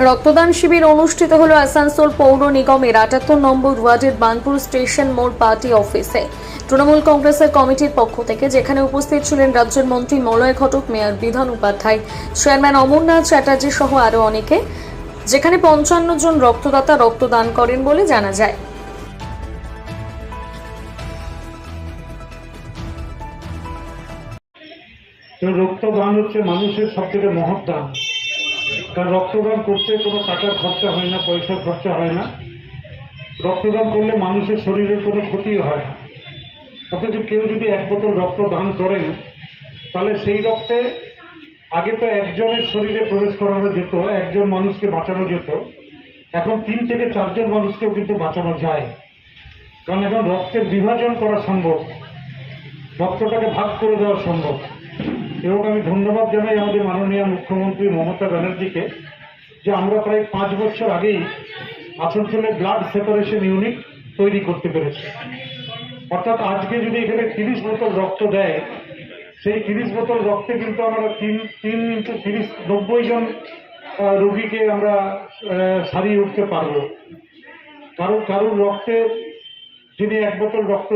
রক্তদান শিবির অনুষ্ঠিত হলো আসানসোল পৌর নিগমের আটাত্তর নম্বর ওয়ার্ডের বানপুর স্টেশন মোড় পার্টি অফিসে। তৃণমূল কংগ্রেসের কমিটির পক্ষ থেকে যেখানে উপস্থিত ছিলেন রাজ্যের মন্ত্রী মলয় ঘটক, মেয়র বিধান উপাধ্যায়, চেয়ারম্যান অমরনাথ চ্যাটার্জি সহ আরও অনেকে, যেখানে পঞ্চান্ন জন রক্তদাতা রক্তদান করেন বলে জানা যায়। রক্তদান হচ্ছে মানুষের সব থেকে মহৎ দান। কারণ রক্তদান করতে কোনো টাকার খরচা হয় না, পয়সার খরচা হয় না। রক্তদান করলে মানুষের শরীরের কোনো ক্ষতি হয় না। অথচ কেউ যদি এক বোতল রক্ত দান করেন, তাহলে সেই রক্তে আগে তো একজনের শরীরে প্রবেশ করানো যেত, একজন মানুষকে বাঁচানো যেত। এখন তিন থেকে চারজন মানুষকেও কিন্তু বাঁচানো যায়। কারণ এখন রক্তের বিভাজন করা সম্ভব। রক্তটাকে ভাগ করে দেওয়া সম্ভব। এবং আমি ধন্যবাদ জানাই আমাদের মাননীয় মুখ্যমন্ত্রী মমতা ব্যানার্জিকে যে আমরা প্রায় পাঁচ বছর আগেই আসানসোলে ব্লাড সেপারেশন ইউনিট তৈরি করতে পেরেছি। অর্থাৎ আজকে যদি এখানে তিরিশ বোতল রক্ত দেয়, সেই তিরিশ বোতল রক্তে কিন্তু আমরা তিন তিন ইন্টু তিরিশ, নব্বই জন রোগীকে আমরা সারিয়ে উঠতে পারব। কারও কারোর রক্তে যিনি এক বোতল রক্ত